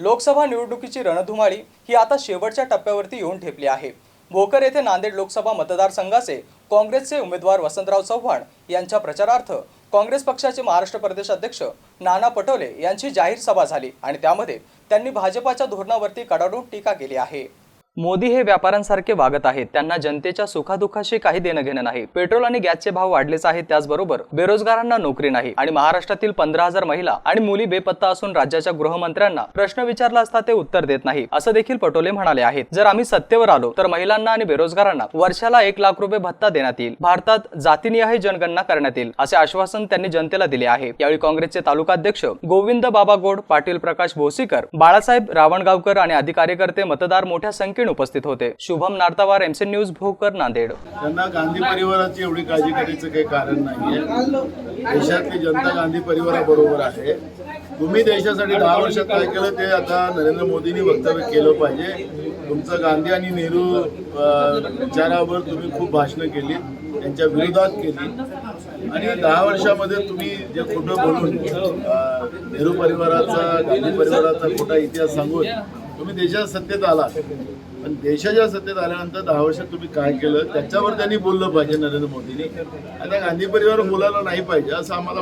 लोकसभा निवडणुकीची रणधुमाळी ही आता शेवटच्या टप्प्यावरती येऊन ठेपली आहे. भोकर येथे नांदेड लोकसभा मतदारसंघाचे काँग्रेसचे उमेदवार वसंतराव चव्हाण यांच्या प्रचारार्थ काँग्रेस पक्षाचे महाराष्ट्र प्रदेश अध्यक्ष नाना पटोले यांची जाहीर सभा झाली आणि त्यामध्ये त्यांनी भाजपाच्या धोरणावरती कडाडून टीका केली आहे. मोदी हे व्यापाऱ्यांसारखे वागत आहेत. त्यांना जनतेच्या सुखादुखाशी काही देणं घेणं नाही. पेट्रोल आणि गॅसचे भाव वाढलेच आहेत त्याचबरोबर बेरोजगारांना नोकरी नाही आणि महाराष्ट्रातील पंधरा हजार महिला आणि मुली बेपत्ता असून राज्याच्या गृहमंत्र्यांना प्रश्न विचारला असता ते उत्तर देत नाही. असं देखील पटोले म्हणाले आहेत. जर आम्ही सत्तेवर आलो तर महिलांना आणि बेरोजगारांना वर्षाला एक लाख रुपये भत्ता देण्यात येईल. भारतात जातीनिहाय जनगणना करण्यात येईल असे आश्वासन त्यांनी जनतेला दिले आहे. यावेळी काँग्रेसचे तालुकाध्यक्ष गोविंद बाबा गोड पाटील प्रकाश भोसीकर बाळासाहेब रावणगावकर आणि अधिकारी कार्यकर्ते मतदार मोठ्या संख्येने उपस्थित होते. Shubham Nartawar MC news Bhokar Nanded. त्यांना गांधी परिवाराची एवढी काळजी करायचं काही कारण नाहीये. देशातली जनता गांधी परिवाराबरोबर आहे. तुम्ही देशासाठी दहा वर्षात काय केलं ते आता नरेंद्र मोदींनी वक्तव्य केलं पाहिजे. तुमचं गांधी आणि नेहरू विचारावर तुम्ही खूप भाषणं केली त्यांच्या विरोधात केली. आणि दहा वर्षामध्ये तुम्ही जे खोटं बोलून नेहरू परिवाराचा गांधी परिवाराचा खोटा इतिहास सांगून तुम्ही देशात सत्तेत आला पण देशाच्या सत्तेत आल्यानंतर दहा वर्षात तुम्ही काय केलं? त्याच्यावर त्यांनी बोललं पाहिजे नरेंद्र मोदींनी. आता गांधी परिवार बोलायला नाही पाहिजे असं आम्हाला